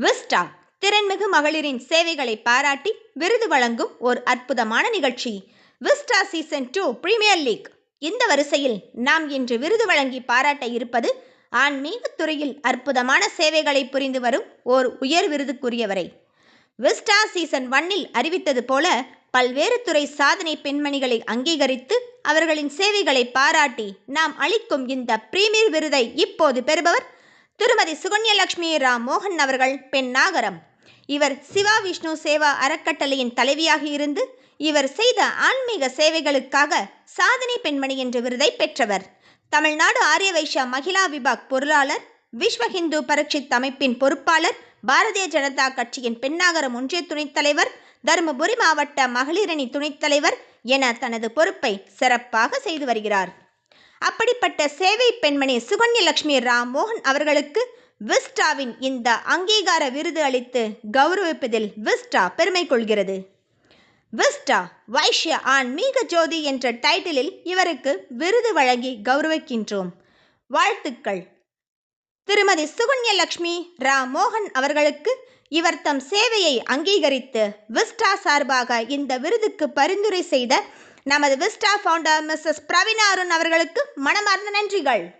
Vista திறன்மிகு மகளிரின் சேவைகளை பாராட்டி விருது வழங்கும் ஒரு அற்புதமான நிகழ்ச்சி. Vista season two premier league. இந்த வரிசையில் நாம் இன்று விருது வழங்கி பாராட்ட இருப்பது ஆன்மீகத் துறையில் அற்புதமான சேவைகளை புரிந்து வரும் ஓர் உயர் விருதுக்குரியவரை. விஸ்டா சீசன் ஒன்னில் அறிவித்தது போல பல்வேறு துறை சாதனை பெண்மணிகளை அங்கீகரித்து அவர்களின் சேவைகளை பாராட்டி நாம் அளிக்கும் இந்த பிரீமியர் விருதை இப்போது பெறுபவர் திருமதி சுகன்யலட்சுமி ராம் மோகன் அவர்கள் பெண் நாகரம். இவர் சிவா விஷ்ணு சேவா அறக்கட்டளையின் தலைவியாக இருந்து இவர் செய்த ஆன்மீக சேவைகளுக்காக சாதனை பெண்மணி என்ற விருதை பெற்றவர். தமிழ்நாடு ஆரிய வைஷ்யா மகிழா விபாக் பொருளாளர் விஸ்வ ஹிந்து பரீட்சித் அமைப்பின் பொறுப்பாளர் பாரதிய ஜனதா கட்சியின் பெண்ணாகரம் ஒன்றிய துணைத் தலைவர் தருமபுரி மாவட்ட மகளிரணி துணைத் தலைவர் என தனது பொறுப்பை சிறப்பாக செய்து வருகிறார். அப்படிப்பட்ட சேவை பெண்மணி சுகன்யலட்சுமி ராம் மோகன் அவர்களுக்கு விஸ்டாவின் இந்த அங்கீகார விருது அளித்து கௌரவிப்பதில் விஸ்டா பெருமை கொள்கிறது. விஸ்டா வைஷ்ய ஆன்மீக ஜோதி என்ற டைட்டிலில் இவருக்கு விருது வழங்கி கௌரவிக்கின்றோம். வாழ்த்துக்கள். திருமதி சுகன்யலட்சுமி ரா மோகன் அவர்களுக்கு இவர் தம் சேவையை அங்கீகரித்து விஸ்டா சார்பாக இந்த விருதுக்கு பரிந்துரை செய்த நமது Vista founder Mrs Praveena Arun அவர்களுக்கு மனமார்ந்த நன்றிகள்.